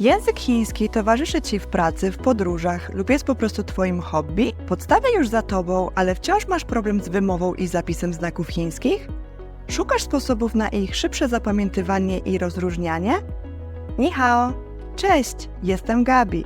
Język chiński towarzyszy Ci w pracy, w podróżach lub jest po prostu Twoim hobby? Podstawy już za Tobą, ale wciąż masz problem z wymową i zapisem znaków chińskich? Szukasz sposobów na ich szybsze zapamiętywanie i rozróżnianie? Ni hao! Cześć, jestem Gabi.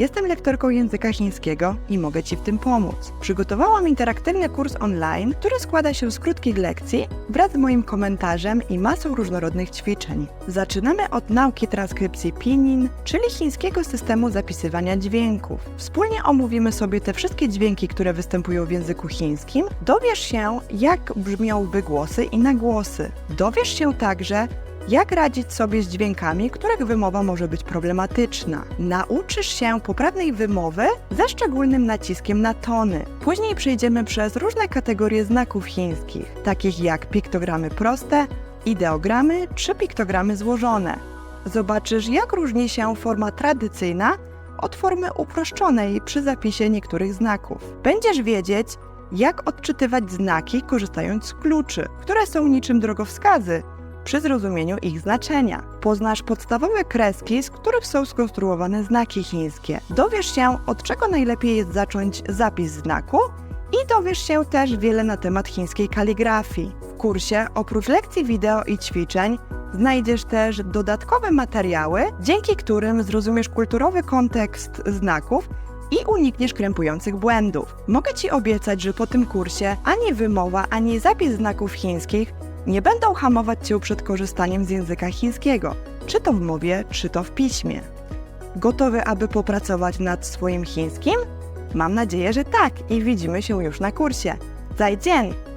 Jestem lektorką języka chińskiego i mogę Ci w tym pomóc. Przygotowałam interaktywny kurs online, który składa się z krótkich lekcji wraz z moim komentarzem i masą różnorodnych ćwiczeń. Zaczynamy od nauki transkrypcji pinyin, czyli chińskiego systemu zapisywania dźwięków. Wspólnie omówimy sobie te wszystkie dźwięki, które występują w języku chińskim. Dowiesz się, jak brzmią wygłosy i nagłosy. Dowiesz się także, jak radzić sobie z dźwiękami, których wymowa może być problematyczna. Nauczysz się poprawnej wymowy ze szczególnym naciskiem na tony. Później przejdziemy przez różne kategorie znaków chińskich, takich jak piktogramy proste, ideogramy czy piktogramy złożone. Zobaczysz, jak różni się forma tradycyjna od formy uproszczonej przy zapisie niektórych znaków. Będziesz wiedzieć, jak odczytywać znaki korzystając z kluczy, które są niczym drogowskazy przy zrozumieniu ich znaczenia. Poznasz podstawowe kreski, z których są skonstruowane znaki chińskie. Dowiesz się, od czego najlepiej jest zacząć zapis znaku i dowiesz się też wiele na temat chińskiej kaligrafii. W kursie, oprócz lekcji wideo i ćwiczeń, znajdziesz też dodatkowe materiały, dzięki którym zrozumiesz kulturowy kontekst znaków i unikniesz krępujących błędów. Mogę Ci obiecać, że po tym kursie ani wymowa, ani zapis znaków chińskich nie będą hamować Cię przed korzystaniem z języka chińskiego, czy to w mowie, czy to w piśmie. Gotowy, aby popracować nad swoim chińskim? Mam nadzieję, że tak i widzimy się już na kursie. Zajdzień!